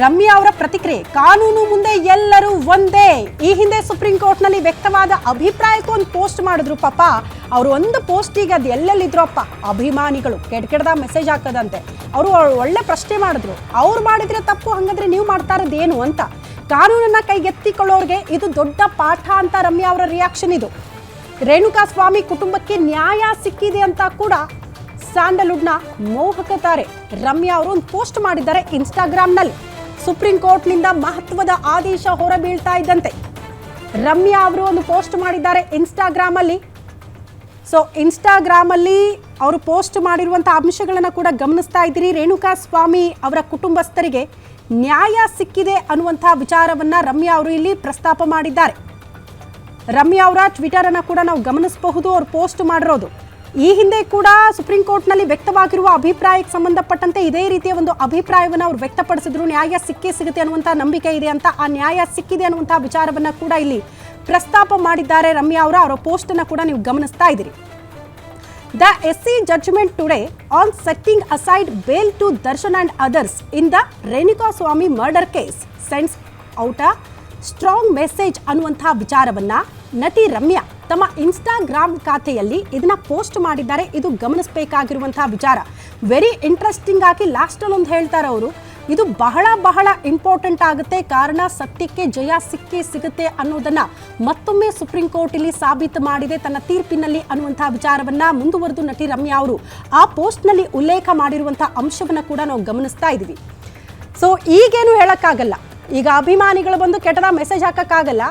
ರಮ್ಯಾ ಅವರ ಪ್ರತಿಕ್ರಿಯೆ, ಕಾನೂನು ಮುಂದೆ ಎಲ್ಲರೂ ಒಂದೇ. ಈ ಹಿಂದೆ ಸುಪ್ರೀಂ ಕೋರ್ಟ್ನಲ್ಲಿ ವ್ಯಕ್ತವಾದ ಅಭಿಪ್ರಾಯಕ್ಕೂ ಒಂದು ಪೋಸ್ಟ್ ಮಾಡಿದ್ರು ಪಾಪ. ಅವರು ಒಂದು ಪೋಸ್ಟಿಗೆ ಅದು ಎಲ್ಲೆಲ್ಲಿದ್ರಪ್ಪ? ಅಭಿಮಾನಿಗಳು ಕೆಡ್ ಕೆಡ್ದ ಮೆಸೇಜ್ ಹಾಕದಂತೆ. ಅವರು ಒಳ್ಳೆ ಪ್ರಶ್ನೆ ಮಾಡಿದ್ರು. ಅವ್ರು ಮಾಡಿದ್ರೆ ತಪ್ಪು, ಹಂಗಂದ್ರೆ ನೀವು ಮಾಡ್ತಾ ಇರೋದೇನು ಅಂತ. ಕಾನೂನನ್ನ ಕೈಗೆತ್ತಿಕೊಳ್ಳೋರಿಗೆ ಇದು ದೊಡ್ಡ ಪಾಠ ಅಂತ ರಮ್ಯಾ ಅವರ ರಿಯಾಕ್ಷನ್ ಇದು. ರೇಣುಕಾ ಸ್ವಾಮಿ ಕುಟುಂಬಕ್ಕೆ ನ್ಯಾಯ ಸಿಕ್ಕಿದೆ ಅಂತ ಕೂಡ ಸ್ಯಾಂಡಲ್ವುಡ್ನ ಮೋಹಕತಾರೆ ರಮ್ಯಾ ಅವರು ಒಂದು ಪೋಸ್ಟ್ ಮಾಡಿದ್ದಾರೆ ಇನ್ಸ್ಟಾಗ್ರಾಮ್ನಲ್ಲಿ. ಸುಪ್ರೀಂ ಕೋರ್ಟ್ನಿಂದ ಮಹತ್ವದ ಆದೇಶ ಹೊರಬೀಳ್ತಾ ಇದ್ದಂತೆ. ರಮ್ಯಾ ಅವರು ಒಂದು ಪೋಸ್ಟ್ ಮಾಡಿದ್ದಾರೆ ಇನ್ಸ್ಟಾಗ್ರಾಮ್ ಅಲ್ಲಿ ಸೊ ಇನ್ಸ್ಟಾಗ್ರಾಮಲ್ಲಿ ಅವರು ಪೋಸ್ಟ್ ಮಾಡಿರುವಂಥ ಅಂಶಗಳನ್ನು ಕೂಡ ಗಮನಿಸ್ತಾ ಇದ್ದೀರಿ. ರೇಣುಕಾ ಸ್ವಾಮಿ ಅವರ ಕುಟುಂಬಸ್ಥರಿಗೆ ನ್ಯಾಯ ಸಿಕ್ಕಿದೆ ಅನ್ನುವಂಥ ವಿಚಾರವನ್ನ ರಮ್ಯಾ ಅವರು ಇಲ್ಲಿ ಪ್ರಸ್ತಾಪ ಮಾಡಿದ್ದಾರೆ. ರಮ್ಯಾ ಅವರ ಟ್ವಿಟರ್ ಅನ್ನ ಕೂಡ ನಾವು ಗಮನಿಸಬಹುದು. ಅವರು ಪೋಸ್ಟ್ ಮಾಡಿರೋದು. ಈ ಹಿಂದೆ ಕೂಡ ಸುಪ್ರೀಂ ಕೋರ್ಟ್ನಲ್ಲಿ ವ್ಯಕ್ತವಾಗಿರುವ ಅಭಿಪ್ರಾಯಕ್ಕೆ ಸಂಬಂಧಪಟ್ಟಂತೆ ಇದೇ ರೀತಿಯ ಒಂದು ಅಭಿಪ್ರಾಯವನ್ನು ಅವರು ವ್ಯಕ್ತಪಡಿಸಿದ್ರು. ನ್ಯಾಯ ಸಿಕ್ಕೇ ಸಿಗುತ್ತೆ ಅನ್ನುವಂಥ ನಂಬಿಕೆ ಇದೆ ಅಂತ. ಆ ನ್ಯಾಯ ಸಿಕ್ಕಿದೆ ಅನ್ನುವಂಥ ವಿಚಾರವನ್ನ ಕೂಡ ಇಲ್ಲಿ ಪ್ರಸ್ತಾಪ ಮಾಡಿದ್ದಾರೆ ರಮ್ಯಾ ಅವರ. ಅವರ ಪೋಸ್ಟನ್ನು ಕೂಡ ನೀವು ಗಮನಿಸ್ತಾ ಇದ್ದೀರಿ. S C judgement today on setting aside bail to Darshan and others in the Renuka Swamy murder case sends out a strong message ಅನ್ನುವಂಥ ವಿಚಾರವನ್ನ ನಟಿ ರಮ್ಯಾ ತಮ್ಮ ಇನ್ಸ್ಟಾಗ್ರಾಮ್ ಖಾತೆಯಲ್ಲಿ ಇದನ್ನ ಪೋಸ್ಟ್ ಮಾಡಿದ್ದಾರೆ. ಇದು ಗಮನಿಸಬೇಕಾಗಿರುವಂತಹ ವಿಚಾರ. ವೆರಿ ಇಂಟ್ರೆಸ್ಟಿಂಗ್ ಆಗಿ ಲಾಸ್ಟಲ್ಲಿ ಒಂದು ಹೇಳ್ತಾರೆ ಅವರು. ಇದು ಬಹಳ ಬಹಳ ಇಂಪಾರ್ಟೆಂಟ್ ಆಗುತ್ತೆ. ಕಾರಣ ಸತ್ಯಕ್ಕೆ ಜಯ ಸಿಕ್ಕೇ ಸಿಗುತ್ತೆ ಅನ್ನೋದನ್ನ ಮತ್ತೊಮ್ಮೆ ಸುಪ್ರೀಂ ಕೋರ್ಟ್ ಇಲ್ಲಿ ಸಾಬೀತು ಮಾಡಿದೆ ತನ್ನ ತೀರ್ಪಿನಲ್ಲಿ ಅನ್ನುವಂತಹ ವಿಚಾರವನ್ನ ಮುಂದುವರೆದು ನಟಿ ರಮ್ಯಾ ಅವರು ಆ ಪೋಸ್ಟ್ನಲ್ಲಿ ಉಲ್ಲೇಖ ಮಾಡಿರುವಂತಹ ಅಂಶವನ್ನ ಕೂಡ ನಾವು ಗಮನಿಸ್ತಾ ಇದ್ದೀವಿ. ಸೊ ಈಗೇನು ಹೇಳಕ್ಕಾಗಲ್ಲ. ಈಗ ಅಭಿಮಾನಿಗಳು ಬಂದು ಕೆಟ್ಟದ ಮೆಸೇಜ್ ಹಾಕಕ್ಕಾಗಲ್ಲ.